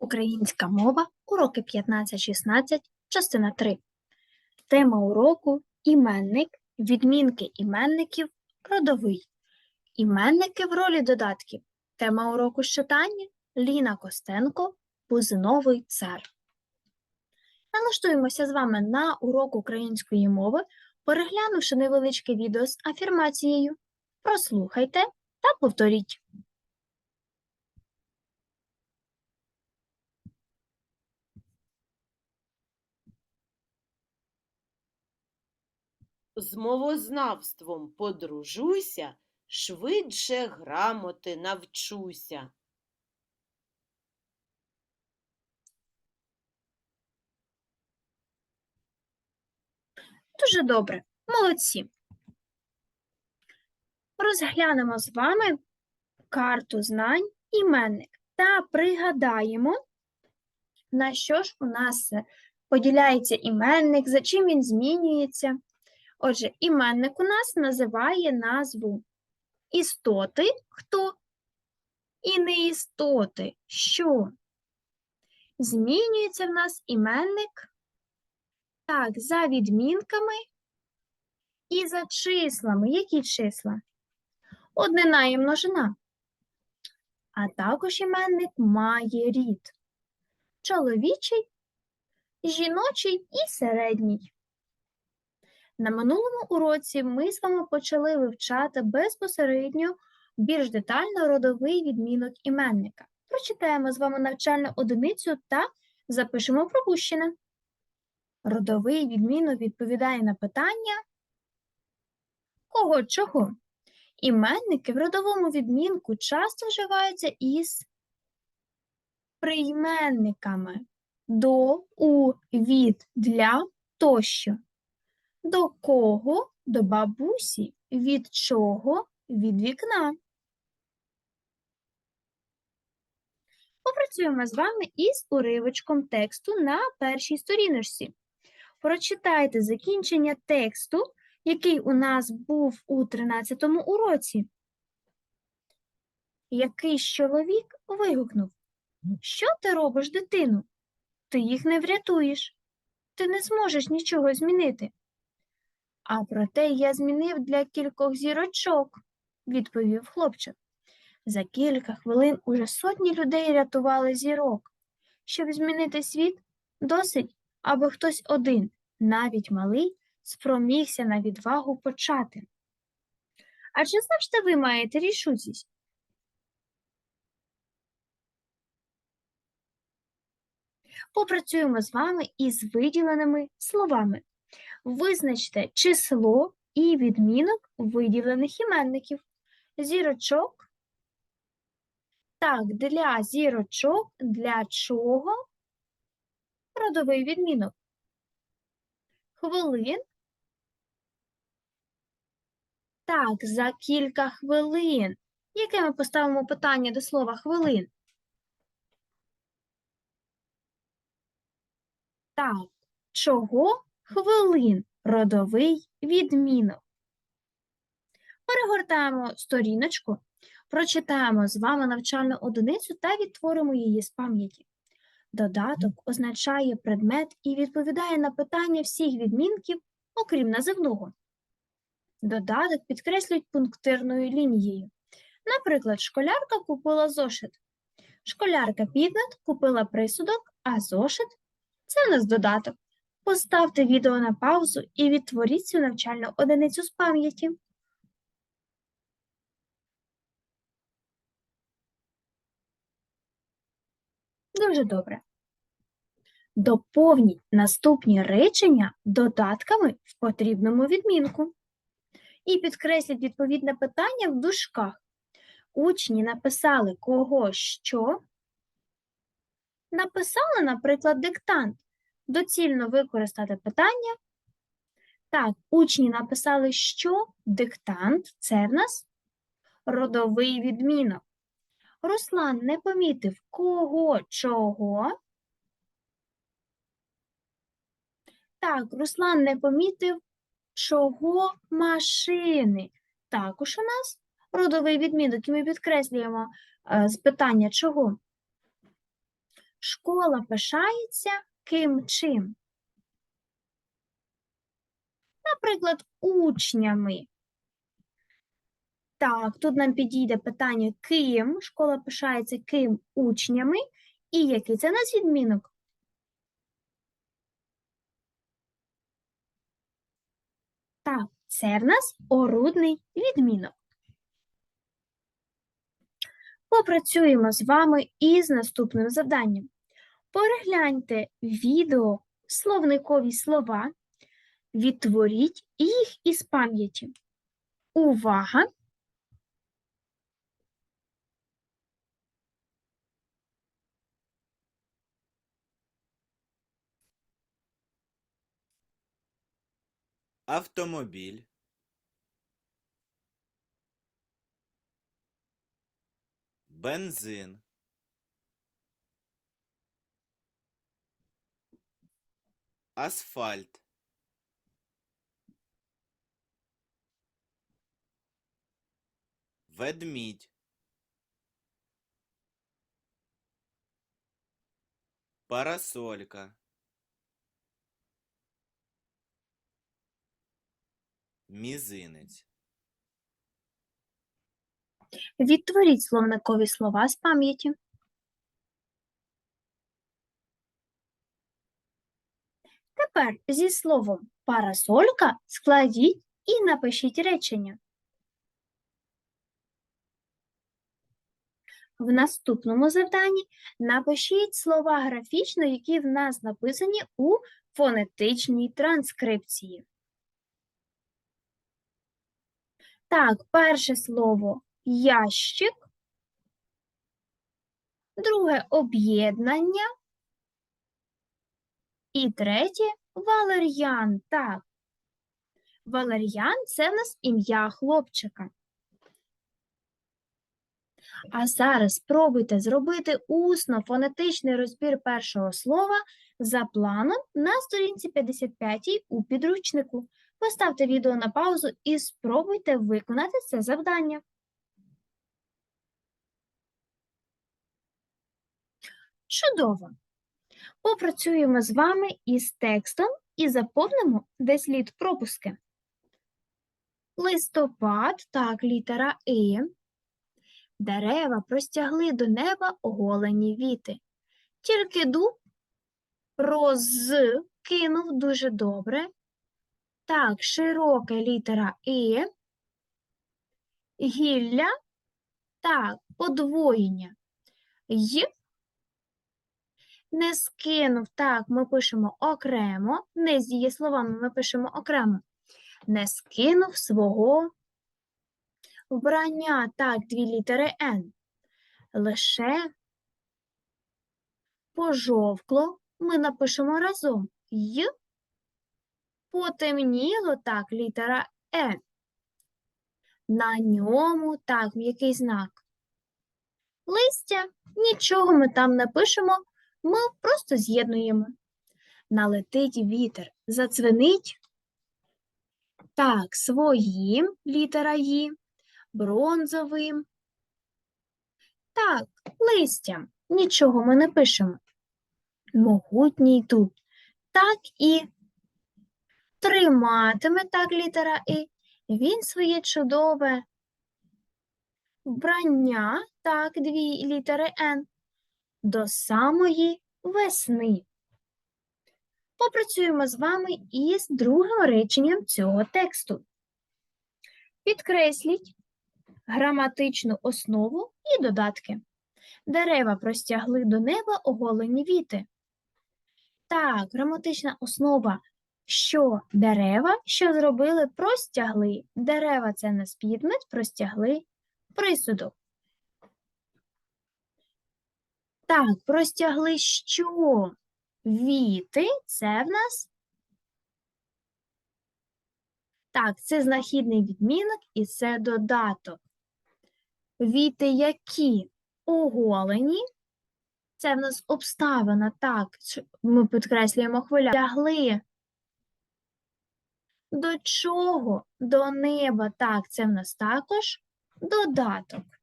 Українська мова, уроки 15-16, частина 3. Тема уроку іменник, відмінки іменників, родовий. Іменники в ролі додатків. Тема уроку читання Ліна Костенко, Бузиновий цар. Налаштуємося з вами на урок української мови, переглянувши невеличке відео з афірмацією. Прослухайте та повторіть. З мовознавством подружуся, швидше грамоти навчуся. Дуже добре, молодці. Розглянемо з вами карту знань іменник та пригадаємо, на що ж у нас е, поділяється іменник, за чим він змінюється. Отже, іменник у нас називає назву істоти хто і не істоти що. Змінюється в нас іменник так, за відмінками і за числами. Які числа? Однина і множина. А також іменник має рід. Чоловічий, жіночий і середній. На минулому уроці ми з вами почали вивчати безпосередньо більш детально родовий відмінок іменника. Прочитаємо з вами навчальну одиницю та запишемо пропущене. Родовий відмінок відповідає на питання кого чого. Іменники в родовому відмінку часто вживаються із прийменниками до, у, від, для тощо. До кого? До бабусі. Від чого? Від вікна. Попрацюємо з вами із уривочком тексту на першій сторіночці. Прочитайте закінчення тексту, який у нас був у 13 уроці. Якийсь чоловік вигукнув: Що ти робиш, дитину? Ти їх не врятуєш. Ти не зможеш нічого змінити. А проте я змінив для кількох зірочок, відповів хлопчик. За кілька хвилин уже сотні людей рятували зірок. Щоб змінити світ, досить, аби хтось один, навіть малий, спромігся на відвагу почати. А чи завжди ви маєте рішучість? Попрацюємо з вами із виділеними словами. Визначте число і відмінок виділених іменників. Зірочок. Так, для зірочок, для чого? Родовий відмінок. Хвилин. Так, за кілька хвилин. Яке ми поставимо питання до слова хвилин? Так, чого хвилин родовий відмінок. Перегортаємо сторіночку, прочитаємо з вами навчальну одиницю та відтворимо її з пам'яті. Додаток означає предмет і відповідає на питання всіх відмінків, окрім називного. Додаток підкреслюють пунктирною лінією. Наприклад, школярка купила зошит. Школярка підмет купила присудок, а зошит це в нас додаток. Поставте відео на паузу і відтворіть цю навчальну одиницю з пам'яті. Дуже добре. Доповніть наступні речення додатками в потрібному відмінку. І підкресліть відповідне питання в дужках. Учні написали кого що. Написали, наприклад, диктант. Доцільно використати питання. Так, учні написали, що диктант це в нас родовий відмінок. Руслан не помітив кого чого. Так, Руслан не помітив чого машини. Також у нас родовий відмінок, і ми підкреслюємо е, з питання чого. Школа пишається ким чим? Наприклад, учнями. Так, тут нам підійде питання ким. Школа пишається ким учнями. І який це нас відмінок? Так, це в нас орудний відмінок. Попрацюємо з вами із наступним завданням. Перегляньте відео словникові слова, відтворіть їх із пам'яті. Увага! автомобіль, бензин, асфальт, ведмідь, парасолька, мізинець. Відтворіть словникові слова з пам'яті. Тепер зі словом парасолька складіть і напишіть речення. В наступному завданні напишіть слова графічно, які в нас написані у фонетичній транскрипції. Так, перше слово ящик, друге об'єднання і третє валер'ян. Так, валер'ян це в нас ім'я хлопчика. А зараз спробуйте зробити усно фонетичний розбір першого слова за планом на сторінці 55 у підручнику. Поставте відео на паузу і спробуйте виконати це завдання. Чудово! Попрацюємо з вами із текстом і заповнимо де слід пропуски. Листопад, так, літера І. Дерева простягли до неба оголені віти. Тільки дуб розкинув дуже добре. Так, широка літера І. Гілля. Так, подвоєння. Й. Не скинув. Так, ми пишемо окремо. Не з дієсловами ми пишемо окремо. Не скинув свого вбрання. Так, дві літери Н. Лише пожовкло. Ми напишемо разом. Й. Потемніло, так, літера Е. На ньому, так, м'який знак. Листя, нічого ми там не пишемо, ми просто з'єднуємо. Налетить вітер, зацвенить. Так, своїм, літера Ї, бронзовим. Так, листям, нічого ми не пишемо. Могутній дуб. Так і триматиме так літера І. Він своє чудове вбрання, так, дві літери Н, до самої весни. Попрацюємо з вами із другим реченням цього тексту. Підкресліть граматичну основу і додатки. Дерева простягли до неба оголені віти. Так, граматична основа що дерева, що зробили, простягли. Дерева це не підмет, простягли присудок. Так, простягли що? Віти це в нас. Так, це знахідний відмінок і це додаток. Віти які оголені. Це в нас обставина, так, ми підкреслюємо хвиля. Тягли до чого? До неба. Так, це в нас також додаток.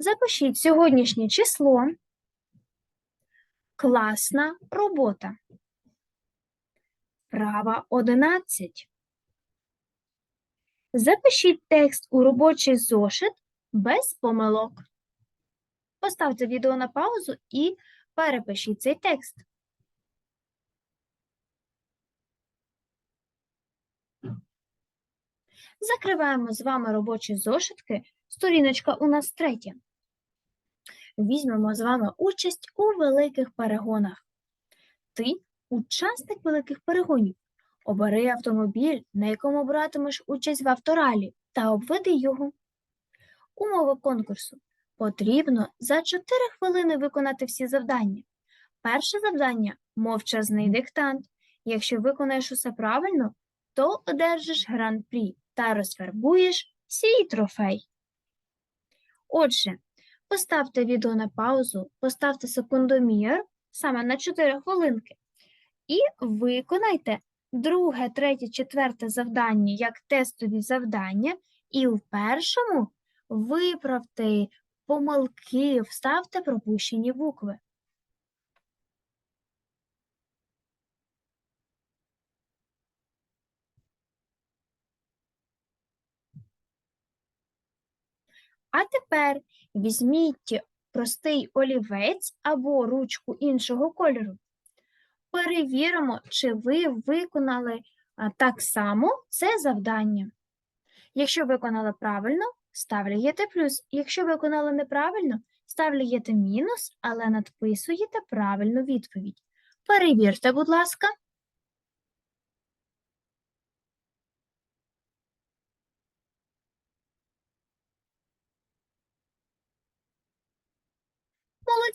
Запишіть сьогоднішнє число. Класна робота. Права 11. Запишіть текст у робочий зошит без помилок. Поставте відео на паузу і перепишіть цей текст. Закриваємо з вами робочі зошитки. Сторіночка у нас третя. Візьмемо з вами участь у великих перегонах. Ти учасник великих перегонів. Обери автомобіль, на якому братимеш участь в авторалі, та обведи його. Умови конкурсу. Потрібно за 4 хвилини виконати всі завдання. Перше завдання мовчазний диктант. Якщо виконаєш усе правильно, то одержиш гран-прі та розфарбуєш свій трофей. Отже, поставте відео на паузу, поставте секундомір саме на 4 хвилинки і виконайте друге, третє, четверте завдання як тестові завдання, і в першому виправте помилки, вставте пропущені букви. А тепер візьміть простий олівець або ручку іншого кольору. Перевіримо, чи ви виконали так само це завдання. Якщо виконали правильно, ставляєте плюс. Якщо виконали неправильно, ставляєте мінус, але надписуєте правильну відповідь. Перевірте, будь ласка.